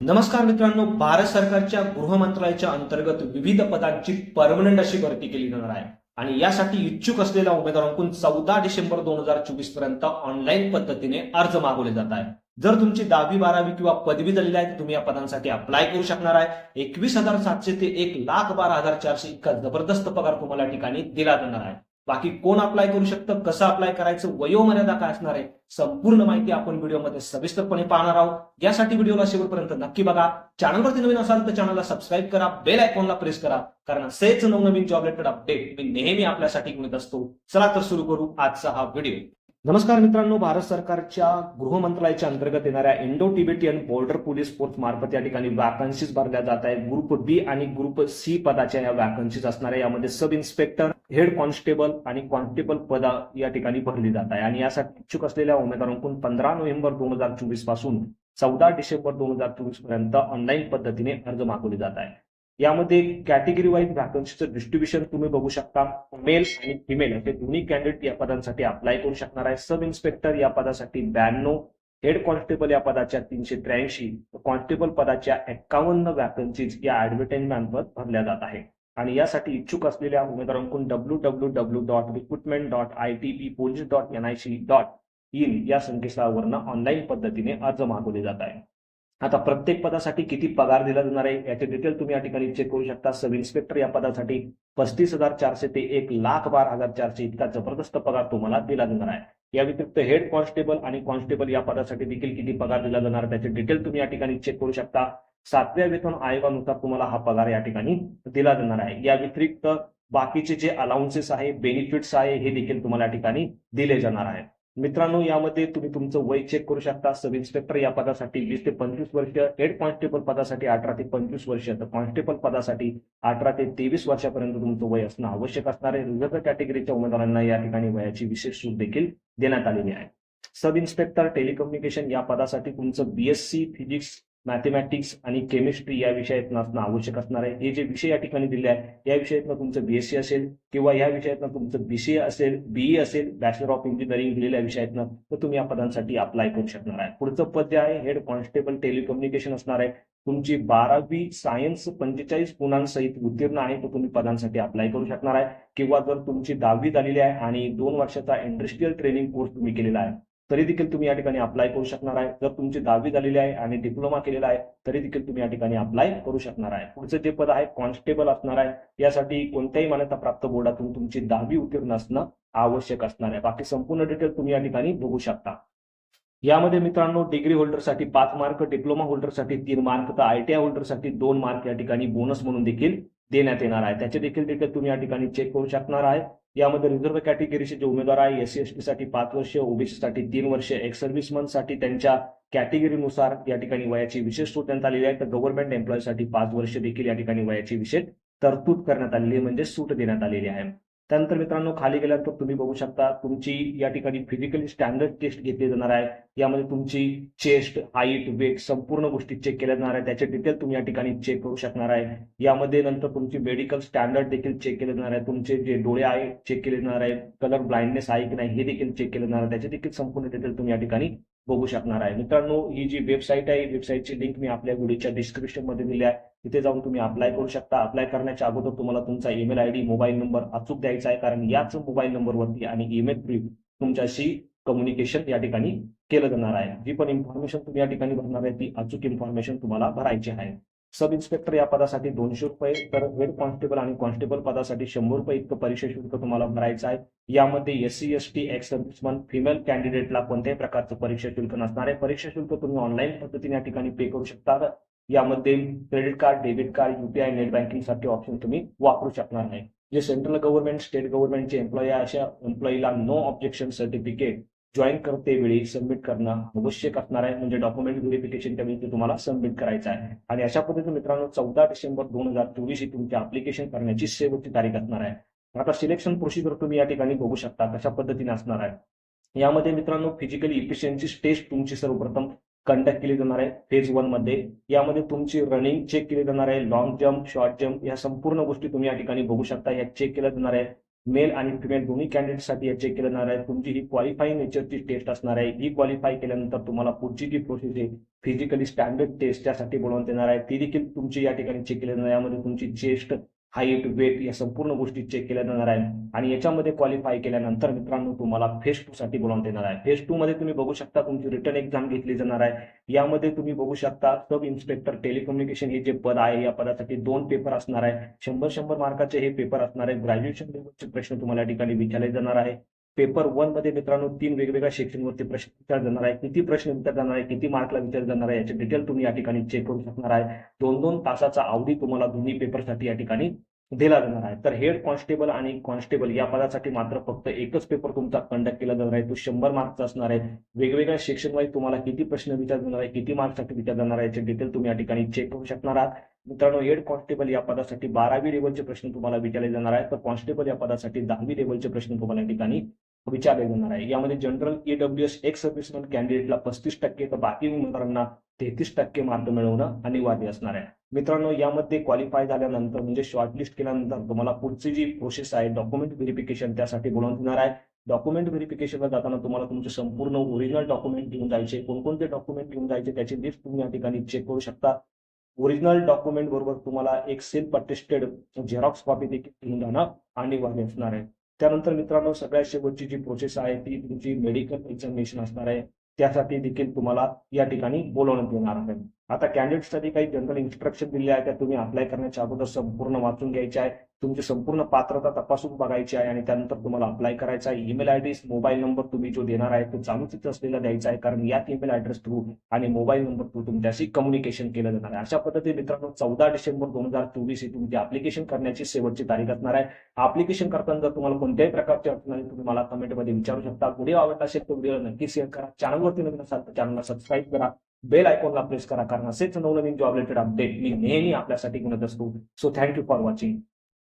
नमस्कार मित्रांनो भारत सरकारच्या गृह मंत्रालयाच्या अंतर्गत विविध पदांची परमनंट अशी भरती केली जाणार आहे. आणि यासाठी इच्छुक असलेल्या उमेदवारांकडून चौदा डिसेंबर दोन हजार चोवीसपर्यंत ऑनलाईन पद्धतीने अर्ज मागवले जात आहे जर तुमची दहावी बारावी किंवा पदवी झालेली आहे तर तुम्ही या पदांसाठी अप्लाय करू शकणार आहे. एकवीस हजार सातशे ते एक लाख बारा हजार चारशे इतका जबरदस्त पगार तुम्हाला ठिकाणी दिला जाणार आहे. बाकी कोण अप्लाय करू शकतं कसं अप्लाय करायचं वयोमर्यादा काय असणार आहे संपूर्ण माहिती आपण व्हिडिओमध्ये सविस्तरपणे पाहणार आहोत. यासाठी व्हिडिओला शेवटपर्यंत नक्की बघा. चॅनलवरती नवीन असाल तर चॅनलला सबस्क्राईब करा बेल आयकॉनला प्रेस करा कारण असेच नवनवीन जॉब रिलेटेड अपडेट मी नेहमी आपल्यासाठी मिळत असतो. चला तर सुरू करू आजचा हा व्हिडिओ नमस्कार मित्रांनो भारत सरकारच्या गृह मंत्रालयाच्या अंतर्गत येणाऱ्या Indo Tibetan border police force मार्फत या ठिकाणी वॅकन्सीज भरल्या जात आहेत. ग्रुप बी आणि ग्रुप सी पदाच्या या वॅकन्सीज असणार आहे यामध्ये सब इन्स्पेक्टर हेड कॉन्स्टेबल आणि कॉन्स्टेबल पदा या ठिकाणी भरली जात आहे. आणि यासाठी इच्छुक असलेल्या उमेदवारांकडून पंधरा नोव्हेंबर दोन हजार चोवीसपासून चौदा डिसेंबर दोन हजार चोवीसपर्यंत ऑनलाईन पद्धतीने अर्ज मागवले जात आहे यामध्ये कॅटेगरी वाईज व्हॅकन्सीचं डिस्ट्रीब्युशन तुम्ही बघू शकता. मेल आणि फिमेल हे दोन्ही कॅन्डिडेट या पदांसाठी अप्लाय करू शकणार आहे. सब इन्स्पेक्टर या पदासाठी ब्याण्णव हेड कॉन्स्टेबल या पदाच्या तीनशे त्र्याऐंशी कॉन्स्टेबल पदाच्या एक्कावन्न वॅकन्सीज या ऍडव्हर्टाइजमेंटवर भरल्या जात आहे आणि यासाठी इच्छुक असलेल्या उमेदवारांकडून W W W dot recruitment dot I T P police dot N I C dot in या संकेतस्थळावरनं ऑनलाईन पद्धतीने अर्ज मागवले जात आहे आता प्रत्येक पदासाठी किती पगार दिला जाणार आहे याचे डिटेल तुम्ही या ठिकाणी चेक करू शकता. सब इन्स्पेक्टर या पदासाठी पस्तीस हजार चारशे ते एक लाख बारा हजार चारशे इतका जबरदस्त पगार तुम्हाला दिला जाणार आहे. या व्यतिरिक्त हेड कॉन्स्टेबल आणि कॉन्स्टेबल या पदासाठी देखील किती पगार दिला जाणार आहे त्याचे डिटेल तुम्ही या ठिकाणी चेक करू शकता. सातव्या वेतन आयोगानुसार तुम्हाला हा पगार या ठिकाणी दिला जाणार आहे. या व्यतिरिक्त बाकीचे जे अलाउन्सेस आहे बेनिफिट्स आहे हे देखील तुम्हाला या ठिकाणी दिले जाणार आहे. मित्रांनो यामध्ये तुम्ही तुमचं वय चेक करू शकता. सब इन्स्पेक्टर या पदासाठी वीस ते पंचवीस वर्ष हेड कॉन्स्टेबल पदासाठी अठरा ते पंचवीस वर्ष. तर कॉन्स्टेबल पदासाठी अठरा ते तेवीस वर्षापर्यंत तुमचं वय असणं आवश्यक असणारे आहे. विविध कॅटेगरीच्या उमेदवारांना या ठिकाणी वयाची विशेष सूट देखील देण्यात आलेली आहे. सब इन्स्पेक्टर टेलिकम्युनिकेशन या पदासाठी तुमचं बीएससी फिजिक्स मॅथमॅटिक्स आणि केमिस्ट्री या विषयात असणं आवश्यक असणार आहे. हे जे विषय या ठिकाणी दिले आहे या विषयातनं तुमचं बीएससी असेल किंवा या विषयातनं तुमचं बीसीए असेल बीई असेल बॅचलर ऑफ इंजिनिअरिंग दिलेल्या विषयातनं तर तुम्ही या पदांसाठी अप्लाय करू शकणार आहे. पुढचं पद जे आहे हेड कॉन्स्टेबल टेलिकम्युनिकेशन असणार आहे. तुमची बारावी सायन्स पंचेचाळीस गुणांसहित उत्तीर्ण आहे तर तुम्ही पदांसाठी अप्लाय करू शकणार आहे. किंवा जर तुमची दहावी झालेली आहे आणि दोन वर्षाचा इंडस्ट्रियल ट्रेनिंग कोर्स तुम्ही केलेला आहे तरी देखील तुम्ही या ठिकाणी अप्लाय करू शकणार आहे. जर तुमची दहावी झालेली आहे आणि डिप्लोमा केलेला आहे तरी देखील तुम्ही या ठिकाणी अप्लाय करू शकणार आहे. पुढचं जे पद आहे कॉन्स्टेबल असणार आहे. यासाठी कोणत्याही मान्यता प्राप्त बोर्डातून तुमची दहावी उत्तीर्ण असणं आवश्यक असणार आहे. बाकी संपूर्ण डिटेल तुम्ही या ठिकाणी बघू शकता. यामध्ये मित्रांनो डिग्री होल्डरसाठी पाच मार्क डिप्लोमा होल्डरसाठी तीन मार्क तर आयटीआय होल्डरसाठी दोन मार्क या ठिकाणी बोनस म्हणून देखील देण्यात येणार आहे. त्याचे देखील डिटेल तुम्ही या ठिकाणी चेक करू शकणार आहे. यामध्ये रिझर्व्ह कॅटेगरीचे जे उमेदवार आहे एससी एससाठी पाच वर्ष ओबीसी साठी तीन वर्ष एक्स सर्व्हिसमनसाठी त्यांच्या कॅटेगरीनुसार या ठिकाणी वयाची विशेष सूट देण्यात आलेली आहे. तर गव्हर्नमेंट एम्प्लॉईसाठी पाच वर्ष देखील या ठिकाणी वयाची विशेष तरतूद करण्यात आलेली आहे म्हणजे सूट देण्यात आलेली आहे. त्यानंतर मित्रांनो खाली गेल्यानंतर तुम्ही बघू शकता तुमची या ठिकाणी फिजिकली स्टँडर्ड टेस्ट घेतली जाणार आहे. यामध्ये तुमची चेस्ट हाईट वेट संपूर्ण गोष्टी चेक केल्या जाणार आहे त्याचे डिटेल तुम्ही या ठिकाणी चेक करू शकणार आहे. यामध्ये नंतर तुमची मेडिकल स्टँडर्ड देखील चेक केले जाणार आहे. तुमचे जे डोळे आहे चेक केले जाणार आहे. कलर ब्लाइंडनेस आहे की नाही हे देखील चेक केले जाणार आहे. त्याचे देखील संपूर्ण डिटेल तुम्ही या ठिकाणी बघू शकणार आहे. मित्रांनो ही जी वेबसाईट आहे वेबसाईटची लिंक मी आपल्या व्हिडिओच्या डिस्क्रिप्शनमध्ये दिली आहे. तिथे जाऊन तुम्ही अप्लाय करू शकता. अप्लाय करण्याच्या अगोदर तुम्हाला तुमचा ईमेल आयडी मोबाईल नंबर अचूक द्यायचा आहे. कारण याच मोबाईल नंबरवरती आणि ईमेल थ्रू तुमच्याशी कम्युनिकेशन या ठिकाणी केलं जाणार आहे. जी पण इन्फॉर्मेशन तुम्ही या ठिकाणी भरणार आहे ती अचूक इन्फॉर्मेशन तुम्हाला भरायची आहे. सब इन्स्पेक्टर या पदासाठी दोनशे रुपये तर हेड कॉन्स्टेबल आणि कॉन्स्टेबल पदासाठी शंभर रुपये इतकं परीक्षा शुल्क तुम्हाला भरायचं आहे. यामध्ये S C S T ex serviceman female कॅन्डिडेटला कोणत्याही प्रकारचं परीक्षा शुल्क नसणार आहे. परीक्षा शुल्क तुम्ही ऑनलाईन पद्धतीने या ठिकाणी पे करू शकता. यामध्ये credit card debit card UPI net बँकिंगसाठी ऑप्शन तुम्ही वापरू शकणार नाही. जे सेंट्रल गव्हर्नमेंट स्टेट गव्हर्नमेंटचे एम्प्लॉई आहे अशा एम्प्लॉईला नो ऑब्जेक्शन सर्टिफिकेट जॉईन करते वेळी सबमिट करणं आवश्यक असणार आहे. म्हणजे डॉक्युमेंट व्हेरिफिकेशनच्या वेळी ते तुम्हाला सबमिट करायचं आहे. आणि अशा पद्धतीने मित्रांनो चौदा डिसेंबर दोन हजार चोवीस ही तुमची अप्लिकेशन करण्याची शेवटची तारीख असणार आहे. आता सिलेक्शन प्रोसिजर तुम्ही या ठिकाणी बघू शकता कशा पद्धतीने असणार आहे. यामध्ये मित्रांनो फिजिकली इफिशियन्सी टेस्ट तुमची सर्वप्रथम कंडक्ट केली जाणार आहे. फेज वनमध्ये. यामध्ये तुमची रनिंग चेक केली जाणार आहे. लॉंग जम्प शॉर्ट जम्प या संपूर्ण गोष्टी तुम्ही या ठिकाणी बघू शकता. या चेक केल्या जाणार आहे. मेल आणि फिमेल दोन्ही कॅन्डिडेटसाठी चेक केलं जाणार आहे. तुमची ही क्वालिफाईंग नेचरची टेस्ट असणार आहे. ही क्वालिफाय केल्यानंतर तुम्हाला पुढची जी प्रोसेस आहे फिजिकली स्टँडर्ड टेस्ट त्यासाठी बोलवण्यात येणार आहे. ती देखील तुमची या ठिकाणी चेक केली जाणार यामध्ये तुमची चेस्ट हाईट वेट या संपूर्ण गोष्टी चेक केल्या जाणार आहे आणि याच्यामध्ये क्वालिफाय केल्यानंतर मित्रांनो तुम्हाला फेस टू साठी बोलावून देणार आहे. फेस टू मध्ये तुम्ही बघू शकता तुमची रिटर्न एक्झाम घेतली जाणार आहे. यामध्ये तुम्ही बघू शकता सब इन्स्पेक्टर टेलिकम्युनिकेशन हे जे पद आहे या पदासाठी दोन पेपर असणार आहे. शंभर शंभर मार्काचे हे पेपर असणार आहे. ग्रॅज्युएशन लेवलचे प्रश्न तुम्हाला ठिकाणी विचारले जाणार आहे. पेपर वनमध्ये मित्रांनो तीन वेगवेगळ्या सेक्शनवरती प्रश्न विचार जाणार आहे. किती प्रश्न विचार जाणार आहे? किती मार्कला विचार जाणार आहे? याचे डिटेल तुम्ही या ठिकाणी चेक करू शकणार आहे. दोन दोन तासाचा अवधी तुम्हाला दोन्ही पेपरसाठी या ठिकाणी दिला जाणार आहे. तर हेड कॉन्स्टेबल आणि कॉन्स्टेबल या पदासाठी मात्र फक्त एकच पेपर तुमचा कंडक्ट केला जाणार आहे. तो शंभर मार्कचा असणार आहे. वेगवेगळ्या सेक्शन वाईज तुम्हाला किती प्रश्न विचार जाणार आहे? किती मार्कसाठी विचार जाणार आहे? याचे डिटेल तुम्ही या ठिकाणी चेक करू शकणार आहात. मित्रांनो हेड कॉन्स्टेबल या पदासाठी बारावी लेवलचे प्रश्न तुम्हाला विचारले जाणार आहेत. तर कॉन्स्टेबल या पदासाठी दहावी लेवलचे प्रश्न तुम्हाला या ठिकाणी विचारले जाणार आहे. यामध्ये general E W S X serviceman कॅन्डिडेटला पस्तीस टक्के तर बाकी उमेदवारांना तेहतीस टक्के मार्क मिळवणं अनिवार्य असणार आहे. मित्रांनो यामध्ये क्वालिफाय झाल्यानंतर म्हणजे शॉर्टलिस्ट केल्यानंतर तुम्हाला पुढची जी प्रोसेस आहे डॉक्युमेंट व्हेरिफिकेशन त्यासाठी बोलावून येणार आहे. डॉक्युमेंट व्हेरिफिकेशनला जाताना तुम्हाला तुमचे संपूर्ण ओरिजिनल डॉक्युमेंट घेऊन जायचे कोणकोणते डॉक्युमेंट घेऊन जायचे त्याची लिस्ट तुम्ही या ठिकाणी चेक करू शकता. ओरिजिनल डॉक्युमेंट बरोबर तुम्हाला एक सेल्फ अटेस्टेड झेरॉक्स कॉपी देखील घेऊन जाणं अनिवार्य असणार आहे. त्यानंतर मित्रांनो सगळ्यात शेवटची जी प्रोसेस आहे ती तुमची मेडिकल एक्झामिनेशन असणार आहे. त्यासाठी देखील तुम्हाला या ठिकाणी बोलवण्यात येणार आहे. आता कॅन्डिडेटसाठी काही जनरल इन्स्ट्रक्शन दिले आहे त्या तुम्ही अप्लाय करण्याच्या अगोदर संपूर्ण वाचून घ्यायचे आहे. तुमची संपूर्ण पात्रता तपासून बघायची आहे आणि त्यानंतर तुम्हाला अप्लाय करायचा आहे. ईमेल आयडी मोबाईल नंबर तुम्ही जो देणार आहे तो चालूच असलेला द्यायचा आहे. कारण यात ईमेल ऍड्रेस थ्रू आणि मोबाईल नंबर थ्रू तुमच्याशी कम्युनिकेशन केलं जाणार आहे. अशा पद्धतीने मित्रांनो चौदा डिसेंबर दोन हजार चोवीस ही तुमची अप्लिकेशन करण्याची शेवटची तारीख असणार आहे. अप्लिकेशन करताना जर तुम्हाला कोणत्याही प्रकारची अडचण आली तुम्ही मला कमेंटमध्ये विचारू शकता. व्हिडिओ आवडला असेल तर व्हिडिओ नक्की शेअर करा. चॅनलवरती नवीन असाल तर चॅनलला सबस्क्राईब करा. बेल आयकॉनला प्रेस करा. कारण असेच नवनवीन जॉब रिलेटेड अपडेट मी नेहमी आपल्यासाठी घेऊन असतो. So thank you for watching